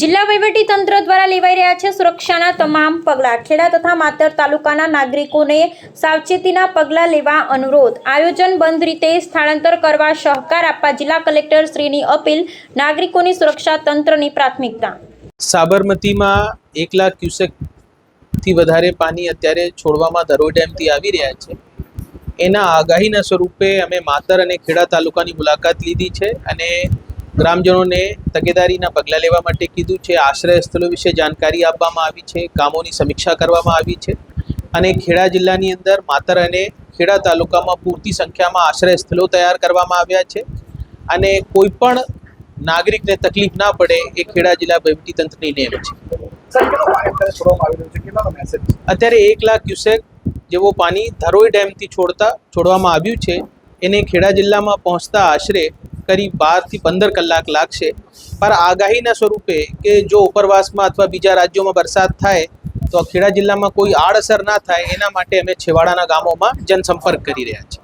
જિલ્લા વહીવટી તંત્ર દ્વારા લેવાઈ રહ્યા છે સુરક્ષાના તમામ પગલાં. ખેડા તથા માતર તાલુકાના નાગરિકોને સાવચેતીના પગલાં લેવા અનુરોધ. આયોજન બંધ રીતે સ્થળાંતર કરવા સહકાર આપવા જિલ્લા કલેક્ટર શ્રીની અપીલ નાગરિકોની સુરક્ષા તંત્રની પ્રાથમિકતા. સાબરમતીમાં એક લાખ ક્યુસેકથી વધારે પાણી અત્યારે છોડવામાં ધરોઈ ડેમથી આવી રહ્યા છે. એના આગાહીના સ્વરૂપે અમે માતર અને ખેડા તાલુકાની મુલાકાત લીધી છે અને ગ્રામજનોને તકેદારીના પગલાં લેવા માટે કીધું છે. આશ્રય સ્થળો વિશે જાણકારી આપવામાં આવી છે. કામોની સમીક્ષા કરવામાં આવી છે. અને ખેડા જિલ્લાની અંદર માતર અને ખેડા તાલુકામાં પૂરતી સંખ્યામાં આશ્રય સ્થળો તૈયાર કરવામાં આવ્યા છે. અને કોઈ પણ નાગરિકને તકલીફ ના પડે એ ખેડા જિલ્લા વહીવટીતંત્રની નેમ છે. અત્યારે એક લાખ ક્યુસેક જેવો પાણી ધરોઈ ડેમથી છોડતા, છોડવામાં આવ્યું છે. એને ખેડા જિલ્લામાં પહોંચતા આશરે કરીબ બારથી પંદર કલાક લાગશે. પણ આગાહીના સ્વરૂપે કે જો ઉપરવાસમાં અથવા બીજા રાજ્યોમાં વરસાદ થાય, તો ખેડા જિલ્લામાં કોઈ આડઅસર ના થાય, એના માટે અમે છેવાડાના ગામોમાં જનસંપર્ક કરી રહ્યા છીએ.